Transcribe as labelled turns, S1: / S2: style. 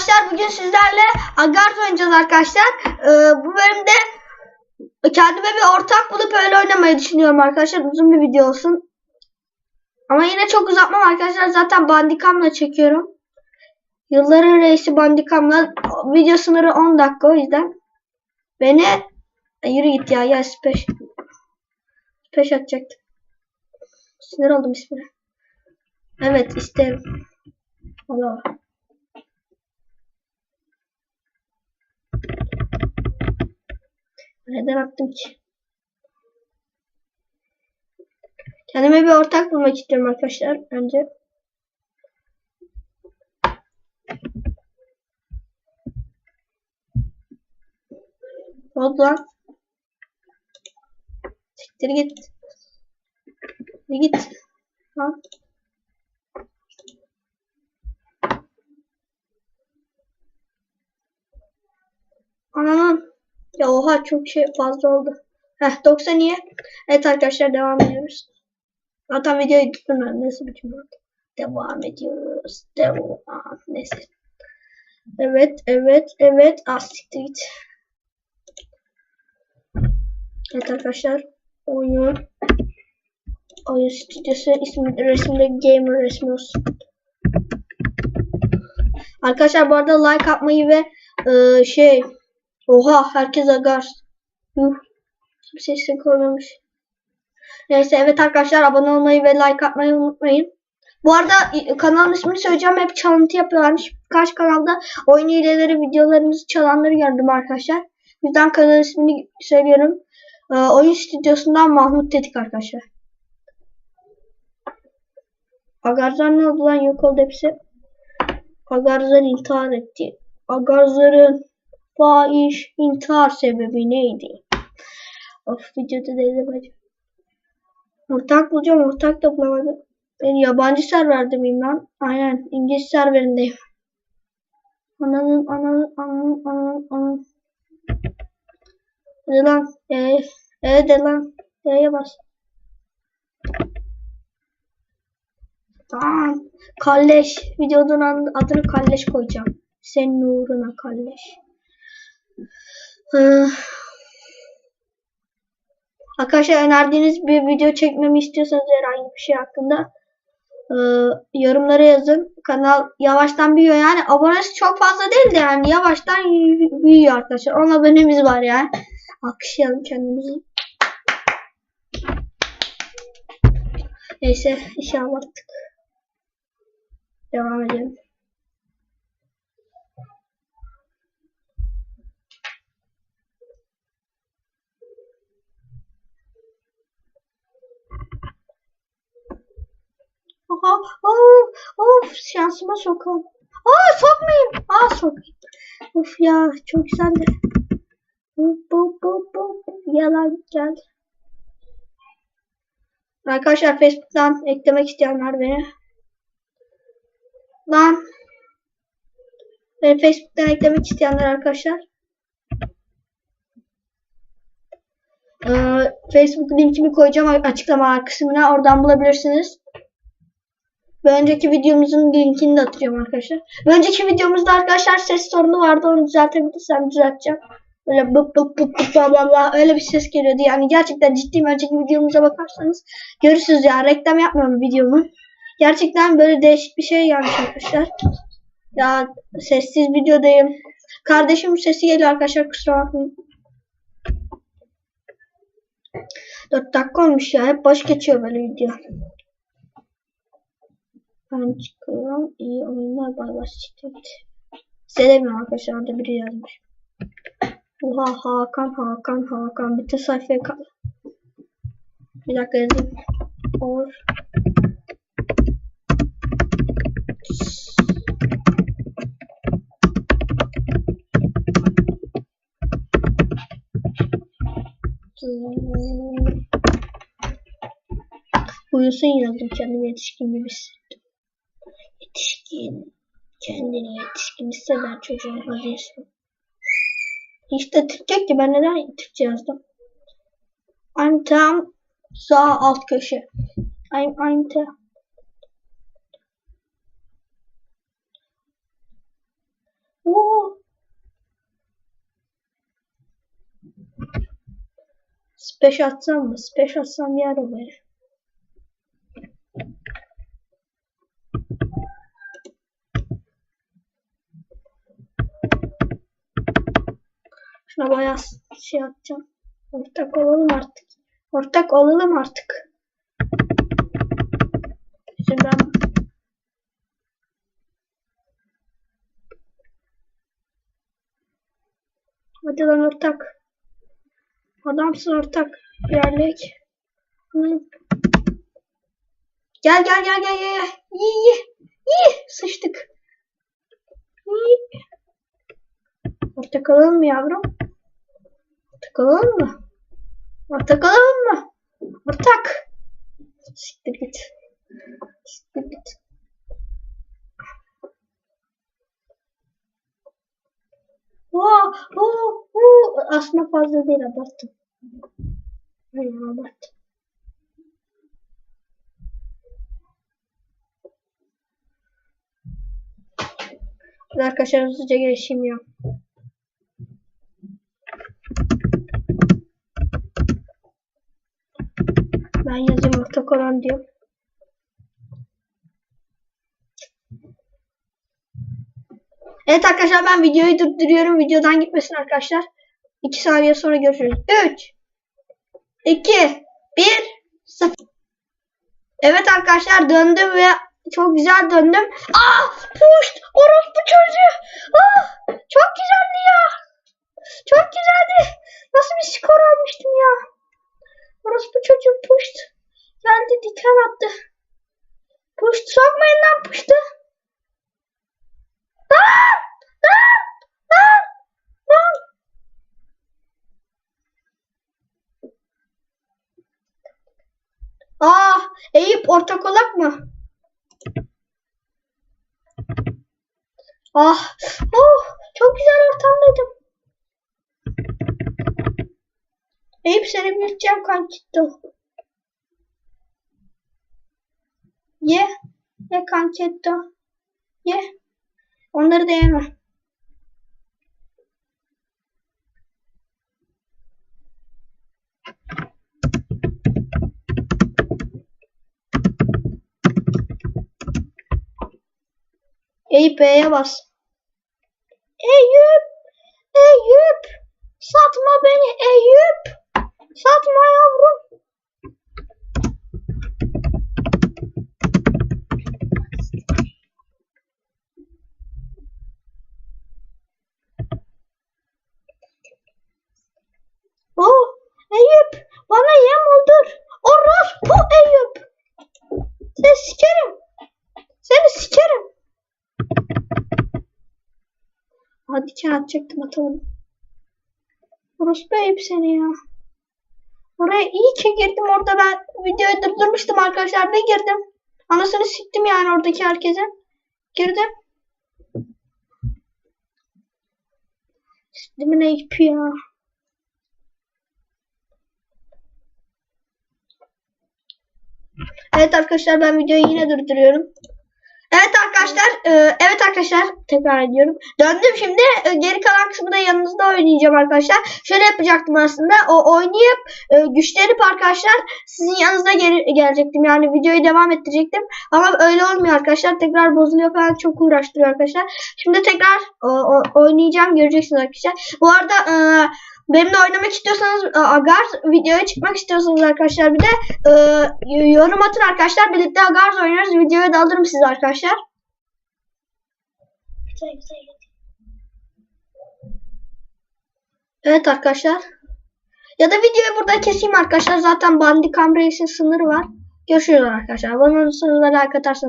S1: arkadaşlar bugün sizlerle Agars oynayacağız arkadaşlar. Ee, bu bölümde kendime bir ortak bulup öyle oynamayı düşünüyorum arkadaşlar. Uzun bir video olsun. Ama yine çok uzatmam arkadaşlar. Zaten bandikamla çekiyorum. Yılların reisi bandikamla. Video sınırı 10 dakika o yüzden. Beni yürü git ya ya speş. Speş atacaktım. Sinir oldum ismine. Evet isterim. Allah. Neden attım ki? Kendime bir ortak bulmak istiyorum arkadaşlar. Önce. Lan? Siktir git. Bir git. Ha? Ananın. Ya oha çok şey fazla oldu. Heh 90 iyi. Evet arkadaşlar devam ediyoruz. Zaten videoyu tuttum ben. Nasıl biçim oldu? Devam ediyoruz. Devam. Neyse. Evet, evet, evet. Az siktir git. Evet arkadaşlar. Oyun. Oyun stüdyosu ismi resimde gamer resmi olsun. Arkadaşlar bu arada like atmayı ve e, şey Oha herkes agar. Yuh. Bir sesini koymamış. Neyse evet arkadaşlar abone olmayı ve like atmayı unutmayın. Bu arada kanalın ismini söyleyeceğim. Hep çalıntı yapıyorlarmış. Kaç kanalda oyun hileleri videolarımızı çalanları gördüm arkadaşlar. Bizden kanal ismini söylüyorum. Ee, oyun stüdyosundan Mahmut Tetik arkadaşlar. Agarzar ne oldu lan yok oldu hepsi. Agarzar intihar etti. Agarzar'ın fahiş intihar sebebi neydi? Of videoda değilim acaba. Ortak bulacağım ortak da bulamadım. Ben yabancı serverde miyim lan? Aynen İngiliz serverindeyim. Ananın ananın ananın ananın ananın. Hadi lan. Ee, ee de lan. E'ye bas. Tamam. Kalleş. Videonun adını kalleş koyacağım. Senin uğruna kalleş. Ee, arkadaşlar önerdiğiniz bir video çekmemi istiyorsanız herhangi bir şey hakkında yorumlara yazın. Kanal yavaştan büyüyor yani abonesi çok fazla değil de yani yavaştan büyüyor arkadaşlar. 10 abonemiz var yani. Alkışlayalım kendimizi. Neyse inşallah artık. Devam edelim. Aha, of, of şansıma sokalım. Aa sokmayayım. Aa sokayım. Of ya çok güzeldi. Bu bu bu bu yalan gel. Arkadaşlar Facebook'tan eklemek isteyenler beni. Lan. Beni Facebook'tan eklemek isteyenler arkadaşlar. Ee, Facebook linkimi koyacağım açıklama kısmına. Oradan bulabilirsiniz. Bir önceki videomuzun linkini de atacağım arkadaşlar. Bir önceki videomuzda arkadaşlar ses sorunu vardı. Onu düzeltebilirsem düzelteceğim. Böyle bıp bıp bıp bıp bla bla bla öyle bir ses geliyordu. Yani gerçekten ciddiyim. Önceki videomuza bakarsanız görürsünüz ya. Reklam yapmıyorum videomun. Gerçekten böyle değişik bir şey gelmiş arkadaşlar. Ya sessiz videodayım. Kardeşim sesi geliyor arkadaşlar kusura bakmayın. 4 dakika olmuş ya. Hep boş geçiyor böyle video. Ben çıkıyorum. İyi oyunlar bay bay çıktı. Sevmiyorum arkadaşlar. Orada biri yazmış. Oha Hakan Hakan Hakan. Bütün sayfaya kal. Bir dakika yazayım. Or. Uyusun yazdım kendimi yetişkin gibi hissettim yetişkin, kendini yetişkin hisseden çocuğun adı ismi. İşte Türkçe ki ben neden Türkçe yazdım? I'm tam sağ alt köşe. I'm I'm tam. Oo. Spash atsam mı? Spash atsam yer verir. Şuna bayağı şey atacağım. Ortak olalım artık. Ortak olalım artık. Şimdi ben Hadi lan ortak. Adamsın ortak. Gel gel gel gel gel. gel. İyi iyi. İyi. Sıçtık. İyi. Ortak alalım mı yavrum? Ortak alalım mı? Ortak alalım mı? Ortak. Siktir git. Siktir git. Vaa, vaa, vaa. Aslında fazla değil abarttım. Hayır abarttım. Arkadaşlar hızlıca geçeyim ya. Ben yazayım ortak olan diyorum. Evet arkadaşlar ben videoyu durduruyorum. Videodan gitmesin arkadaşlar. 2 saniye sonra görüşürüz. 3 2 1 0 Evet arkadaşlar döndüm ve çok güzel döndüm. Ah! Puşt! Orospu çocuğu! Ah! Çok güzeldi ya. Çok güzeldi. Nasıl bir skor almıştım ya. Orospu çocuğu puşt. Geldi diken attı. Puşt sokmayın lan puştu. Ah! Ah! Ah! Ah! Ah, Eyüp ortakolak mı? Ah, oh, çok güzel ortamdaydım. Eyüp seni büyüteceğim kankitto. Ye, ye kankitto. Ye. Onları da yeme. Eyüp B'ye bas. Eyüp! Eyüp! Satma beni Eyüp! Satma yavrum! Oh! Eyüp! Bana yem oldur! Orospu Eyüp! Seni sikerim! Seni sikerim! Hadi kağıt çektim atalım. Orospu Eyüp seni ya. Oraya iyi ki girdim orada ben videoyu durdurmuştum arkadaşlar ve girdim. Anasını siktim yani oradaki herkese. Girdim. Siktimin Eyüp ya. Evet arkadaşlar ben videoyu yine durduruyorum. Evet arkadaşlar, e, evet arkadaşlar tekrar ediyorum. Döndüm şimdi e, geri kalan kısmı da yanınızda oynayacağım arkadaşlar. Şöyle yapacaktım aslında. O oynayıp e, güçlenip arkadaşlar sizin yanınızda geri, gelecektim. Yani videoyu devam ettirecektim. Ama öyle olmuyor arkadaşlar. Tekrar bozuluyor falan çok uğraştırıyor arkadaşlar. Şimdi tekrar oynayacağım göreceksiniz arkadaşlar. Bu arada e, benimle oynamak istiyorsanız e, Agars videoya çıkmak istiyorsanız arkadaşlar bir de e, yorum atın arkadaşlar. Birlikte Agars oynarız. Videoya da alırım sizi arkadaşlar. Güzel güzel. Evet arkadaşlar. Ya da videoyu burada keseyim arkadaşlar. Zaten Bandicam Race'in sınırı var. Görüşürüz arkadaşlar. Bana sınırlara like atarsanız